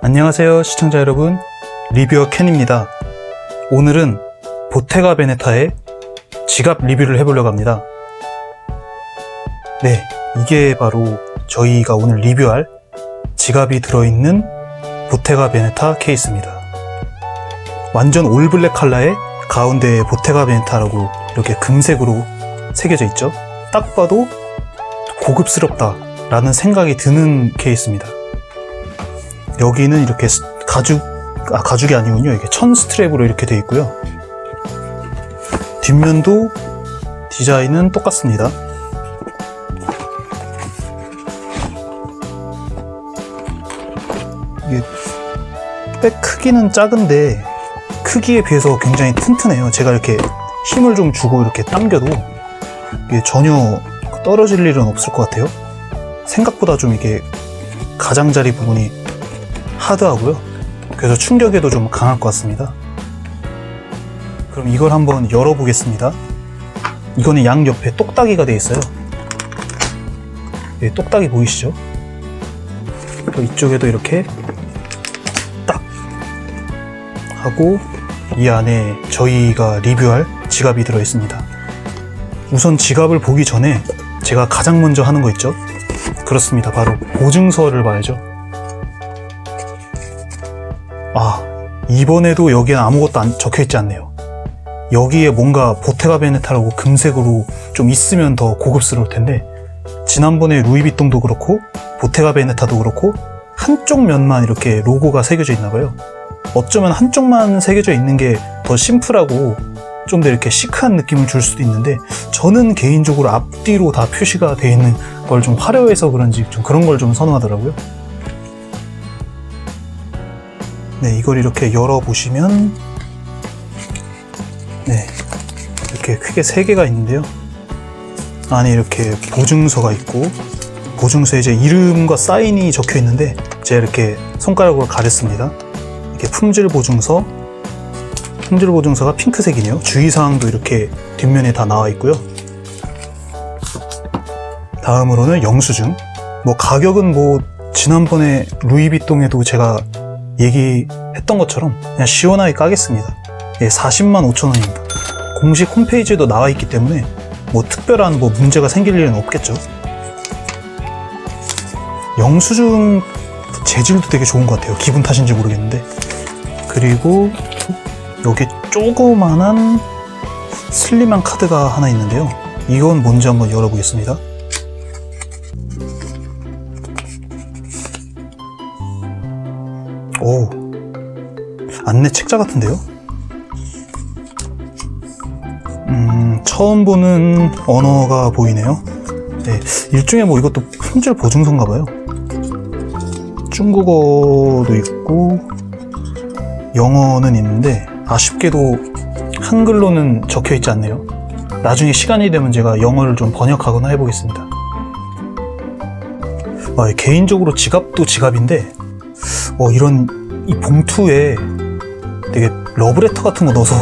안녕하세요 시청자 여러분. 리뷰어 켄입니다. 오늘은 보테가 베네타의 지갑 리뷰를 해보려고 합니다. 네 이게 바로 저희가 오늘 리뷰할 지갑이 들어있는 보테가 베네타 케이스입니다. 완전 올블랙 컬러에 가운데에 보테가 베네타라고 이렇게 금색으로 새겨져 있죠? 딱 봐도 고급스럽다 라는 생각이 드는 케이스입니다 여기는 이렇게 스- 가죽, 아, 가죽이 아니군요. 이게 천 스트랩으로 이렇게 되어 있고요. 뒷면도 디자인은 똑같습니다. 이게 백 크기는 작은데 크기에 비해서 굉장히 튼튼해요. 제가 이렇게 힘을 좀 주고 이렇게 당겨도 이게 전혀 떨어질 일은 없을 것 같아요. 생각보다 좀 이게 가장자리 부분이 하드하고요. 그래서 충격에도 좀 강할 것 같습니다. 그럼 이걸 한번 열어보겠습니다. 이거는 양 옆에 똑딱이가 되어 있어요. 예, 똑딱이 보이시죠? 또 이쪽에도 이렇게 딱 하고 이 안에 저희가 리뷰할 지갑이 들어 있습니다. 우선 지갑을 보기 전에 제가 가장 먼저 하는 거 있죠? 그렇습니다. 바로 보증서를 봐야죠. 아, 이번에도 여기엔 아무것도 안 적혀 있지 않네요. 여기에 뭔가 보테가 베네타라고 금색으로 좀 있으면 더 고급스러울 텐데, 지난번에 루이비통도 그렇고, 보테가 베네타도 그렇고, 한쪽 면만 이렇게 로고가 새겨져 있나 봐요. 어쩌면 한쪽만 새겨져 있는 게 더 심플하고, 좀 더 이렇게 시크한 느낌을 줄 수도 있는데, 저는 개인적으로 앞뒤로 다 표시가 되어 있는 걸 좀 화려해서 그런지 좀 그런 걸 좀 선호하더라고요. 네, 이걸 이렇게 열어보시면, 네, 이렇게 크게 세 개가 있는데요. 안에 이렇게 보증서가 있고, 보증서에 제 이름과 사인이 적혀 있는데, 제가 이렇게 손가락으로 가렸습니다. 이렇게 품질 보증서, 품질 보증서가 핑크색이네요. 주의사항도 이렇게 뒷면에 다 나와 있고요. 다음으로는 영수증. 뭐 가격은 뭐 지난번에 루이비통에도 제가 얘기했던 것처럼 그냥 시원하게 까겠습니다. 예, 40만 5천 원입니다. 공식 홈페이지에도 나와 있기 때문에 뭐 특별한 뭐 문제가 생길 일은 없겠죠. 영수증 재질도 되게 좋은 것 같아요. 기분 탓인지 모르겠는데. 그리고 여기 조그만한 슬림한 카드가 하나 있는데요. 이건 뭔지 한번 열어보겠습니다. 오, 안내 책자 같은데요? 음, 처음 보는 언어가 보이네요. 네, 일종의 뭐 이것도 품질 보증서인가 봐요. 중국어도 있고, 영어는 있는데, 아쉽게도 한글로는 적혀 있지 않네요. 나중에 시간이 되면 제가 영어를 좀 번역하거나 해보겠습니다. 아, 개인적으로 지갑도 지갑인데, 어, 이런 이 봉투에 되게 러브레터 같은 거 넣어서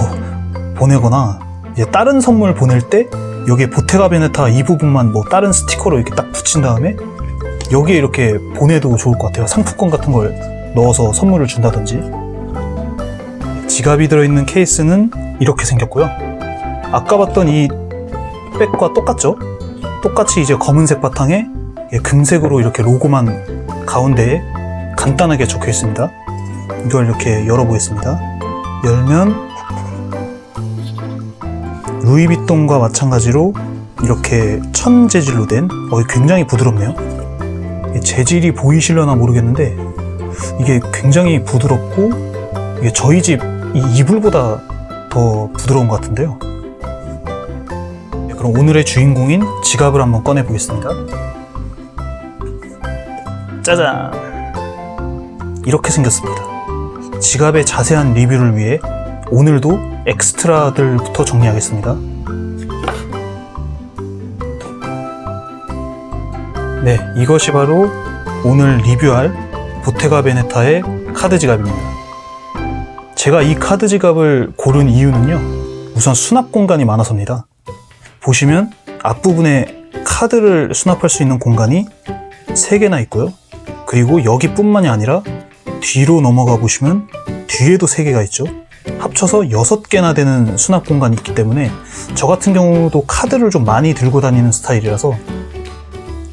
보내거나 이제 다른 선물 보낼 때 여기에 보테가 베네타 이 부분만 뭐 다른 스티커로 이렇게 딱 붙인 다음에 여기에 이렇게 보내도 좋을 것 같아요. 상품권 같은 걸 넣어서 선물을 준다든지. 지갑이 들어있는 케이스는 이렇게 생겼고요. 아까 봤던 이 백과 똑같죠? 똑같이 이제 검은색 바탕에 금색으로 이렇게 로고만 가운데에 간단하게 적혀 있습니다. 이걸 이렇게 열어보겠습니다. 열면 루이비통과 마찬가지로 이렇게 천 재질로 된 어, 굉장히 부드럽네요. 재질이 보이실려나 모르겠는데 이게 굉장히 부드럽고 이게 저희 집이 이불보다 더 부드러운 것 같은데요. 네, 그럼 오늘의 주인공인 지갑을 한번 꺼내 보겠습니다. 짜잔! 이렇게 생겼습니다. 지갑의 자세한 리뷰를 위해 오늘도 엑스트라들부터 정리하겠습니다. 네, 이것이 바로 오늘 리뷰할 보테가 베네타의 카드 지갑입니다. 제가 이 카드 지갑을 고른 이유는요, 우선 수납 공간이 많아서입니다. 보시면 앞부분에 카드를 수납할 수 있는 공간이 3개나 있고요. 그리고 여기뿐만이 아니라 뒤로 넘어가 보시면 뒤에도 3개가 있죠. 합쳐서 6개나 되는 수납 공간이 있기 때문에 저 같은 경우도 카드를 좀 많이 들고 다니는 스타일이라서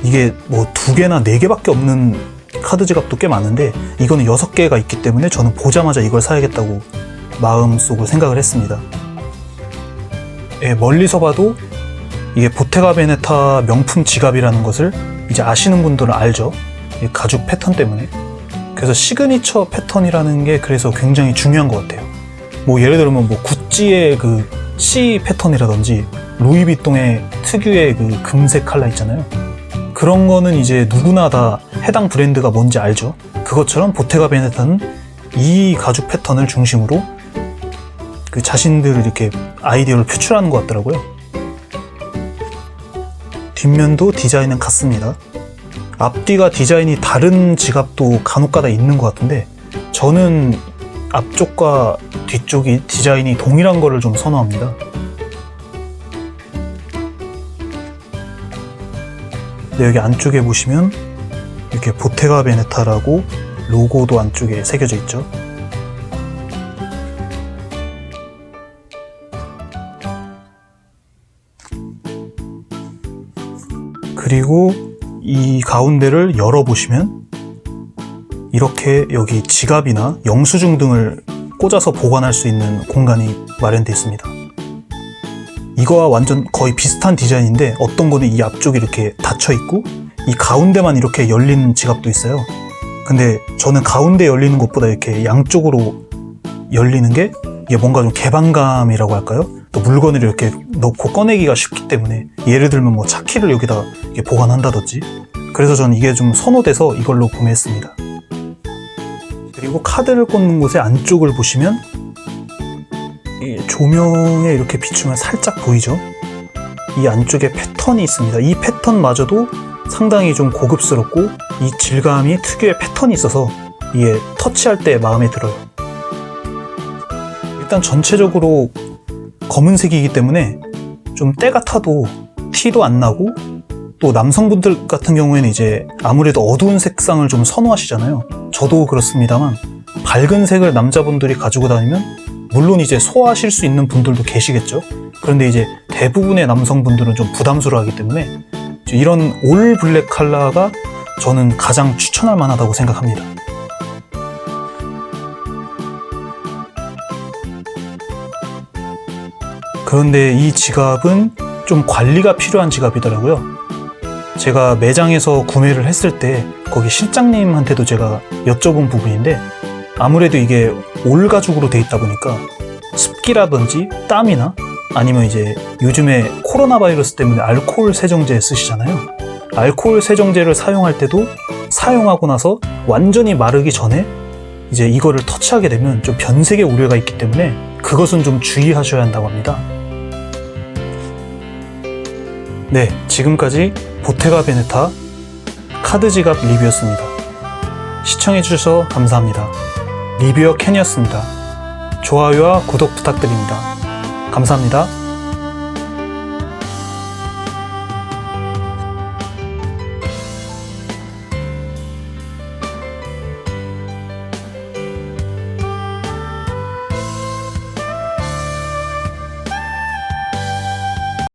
이게 뭐 2개나 4개밖에 없는 카드 지갑도 꽤 많은데 이거는 6개가 있기 때문에 저는 보자마자 이걸 사야겠다고 마음속으로 생각을 했습니다. 예, 멀리서 봐도 이게 보테가 베네타 명품 지갑이라는 것을 이제 아시는 분들은 알죠. 이 가죽 패턴 때문에. 그래서 시그니처 패턴이라는 게 그래서 굉장히 중요한 것 같아요. 뭐 예를 들면 뭐 구찌의 그 C 패턴이라든지 루이비통의 특유의 그 금색 컬러 있잖아요. 그런 거는 이제 누구나 다 해당 브랜드가 뭔지 알죠. 그것처럼 보테가 베네타는 이 가죽 패턴을 중심으로 그 자신들을 이렇게 아이디어를 표출하는 것 같더라고요. 뒷면도 디자인은 같습니다. 앞뒤가 디자인이 다른 지갑도 간혹가다 있는 것 같은데 저는 앞쪽과 뒤쪽이 디자인이 동일한 거를 좀 선호합니다. 네, 여기 안쪽에 보시면 이렇게 보테가 베네타라고 로고도 안쪽에 새겨져 있죠. 그리고 이 가운데를 열어보시면 이렇게 여기 지갑이나 영수증 등을 꽂아서 보관할 수 있는 공간이 마련되어 있습니다. 이거와 완전 거의 비슷한 디자인인데 어떤 거는 이 앞쪽이 이렇게 닫혀 있고 이 가운데만 이렇게 열리는 지갑도 있어요. 근데 저는 가운데 열리는 것보다 이렇게 양쪽으로 열리는 게 이게 뭔가 좀 개방감이라고 할까요? 또 물건을 이렇게 넣고 꺼내기가 쉽기 때문에 예를 들면 뭐 차키를 여기다 보관한다든지 그래서 저는 이게 좀 선호돼서 이걸로 구매했습니다. 그리고 카드를 꽂는 곳의 안쪽을 보시면 이 조명에 이렇게 비추면 살짝 보이죠? 이 안쪽에 패턴이 있습니다. 이 패턴마저도 상당히 좀 고급스럽고 이 질감이 특유의 패턴이 있어서 이게 터치할 때 마음에 들어요. 일단 전체적으로 검은색이기 때문에 좀 때가 타도 티도 안 나고 또 남성분들 같은 경우에는 이제 아무래도 어두운 색상을 좀 선호하시잖아요. 저도 그렇습니다만 밝은 색을 남자분들이 가지고 다니면 물론 이제 소화하실 수 있는 분들도 계시겠죠. 그런데 이제 대부분의 남성분들은 좀 부담스러워하기 때문에 이런 올 블랙 컬러가 저는 가장 추천할 만하다고 생각합니다. 그런데 이 지갑은 좀 관리가 필요한 지갑이더라고요. 제가 매장에서 구매를 했을 때 거기 실장님한테도 제가 여쭤본 부분인데 아무래도 이게 올 가죽으로 돼 있다 보니까 습기라든지 땀이나 아니면 이제 요즘에 코로나 바이러스 때문에 알코올 세정제 쓰시잖아요. 알코올 세정제를 사용할 때도 사용하고 나서 완전히 마르기 전에 이제 이거를 터치하게 되면 좀 변색의 우려가 있기 때문에 그것은 좀 주의하셔야 한다고 합니다. 네, 지금까지 보테가 베네타 카드 지갑 리뷰였습니다. 시청해주셔서 감사합니다. 리뷰어 캔이었습니다. 좋아요와 구독 부탁드립니다. 감사합니다.